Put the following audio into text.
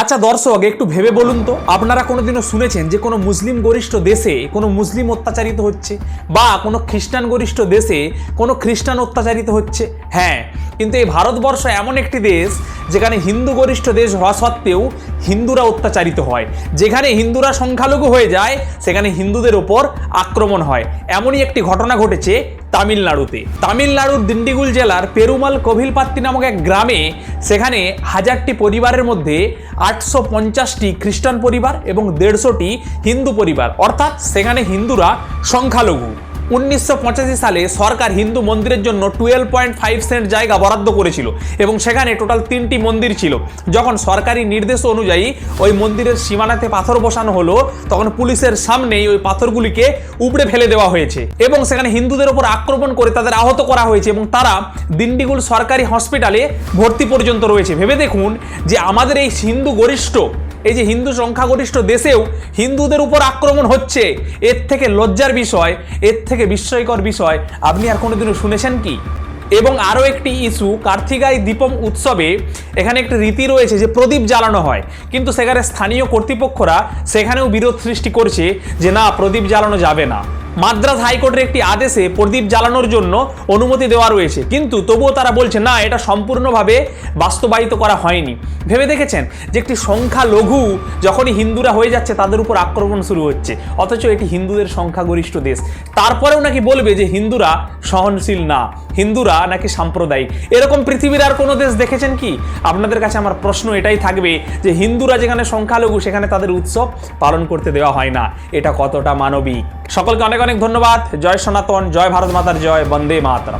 আচ্ছা দর্শক, একটু ভেবে বলুন তো, আপনারা কোনোদিনও শুনেছেন যে কোনো মুসলিম গরিষ্ঠ দেশে কোনো মুসলিম অত্যাচারিত হচ্ছে? বা কোনো খ্রিস্টান গরিষ্ঠ দেশে কোনো খ্রিস্টান অত্যাচারিত হচ্ছে? হ্যাঁ কিন্তু এই ভারতবর্ষ এমন একটি দেশ যেখানে হিন্দু গরিষ্ঠ দেশ হওয়া সত্ত্বেও হিন্দুরা অত্যাচারিত হয়। যেখানে হিন্দুরা সংখ্যালঘু হয়ে যায়, সেখানে হিন্দুদের ওপর আক্রমণ হয়। এমনই একটি ঘটনা ঘটেছে তামিলনাড়ুতে। তামিলনাড়ুর দিন্ডিগুল জেলার পেরুমাল কভিলপাত্তি নামক এক গ্রামে সেখানে হাজারটি পরিবারের মধ্যে আটশো পঞ্চাশটি খ্রিস্টান পরিবার এবং দেড়শোটি হিন্দু পরিবার। অর্থাৎ সেখানে হিন্দুরা সংখ্যালঘু। উনিশশো পঁচাশি সালে সরকার হিন্দু মন্দিরের জন্য টুয়েলভ পয়েন্ট ফাইভ সেন্ট জায়গা বরাদ্দ করেছিল এবং সেখানে টোটাল তিনটি মন্দির ছিল। যখন সরকারি নির্দেশ অনুযায়ী ওই মন্দিরের সীমানাতে পাথর বসানো হলো, তখন পুলিশের সামনেই ওই পাথরগুলিকে উপড়ে ফেলে দেওয়া হয়েছে এবং সেখানে হিন্দুদের ওপর আক্রমণ করে তাদের আহত করা হয়েছে এবং তারা দিন্ডিগুল সরকারি হসপিটালে ভর্তি পর্যন্ত রয়েছে। ভেবে দেখুন যে আমাদের এই হিন্দু গরিষ্ঠ এই যে হিন্দু সংখ্যাগরিষ্ঠ দেশেও হিন্দুদের উপর আক্রমণ হচ্ছে, এর থেকে লজ্জার বিষয়, এর থেকে বিস্ময়কর বিষয়, আপনি আর কোনোদিনও শুনেছেন কি? এবং আরও একটি ইস্যু কার্তিকাই দীপম উৎসবে এখানে একটি রীতি রয়েছে যে প্রদীপ জ্বালানো হয়। কিন্তু সেখানে স্থানীয় কর্তৃপক্ষরা সেখানেও বিরোধ সৃষ্টি করছে যে না, প্রদীপ জ্বালানো যাবে না। মাদ্রাস হাইকোর্টের একটি আদেশে প্রদীপ জ্বালানোর জন্য অনুমতি দেওয়া রয়েছে। কিন্তু তবুও তারা বলছে, না, এটা সম্পূর্ণভাবে বাস্তবায়িত করা হয়নি। ভেবে দেখেছেন যে একটি সংখ্যা লঘু যখনই হিন্দুরা হয়ে যাচ্ছে, তাদের উপর আক্রমণ শুরু হচ্ছে। অথচ এটি হিন্দুদের সংখ্যাগরিষ্ঠ দেশ। তারপরেও নাকি বলবে যে হিন্দুরা সহনশীল না। হিন্দুরা নাকি সাম্প্রদায়িক? এরকম পৃথিবীর আর কোনো দেশ দেখেছেন কি? আপনাদের কাছে আমার প্রশ্ন এটাই থাকবে যে হিন্দুরা যেখানে সংখ্যালঘু, সেখানে তাদের উৎসব পালন করতে দেওয়া হয় না। এটা কতটা মানবিক? সকলকে অনেক অনেক ধন্যবাদ। জয় সনাতন, জয় ভারত মাতার, জয় বন্দে মাতরম।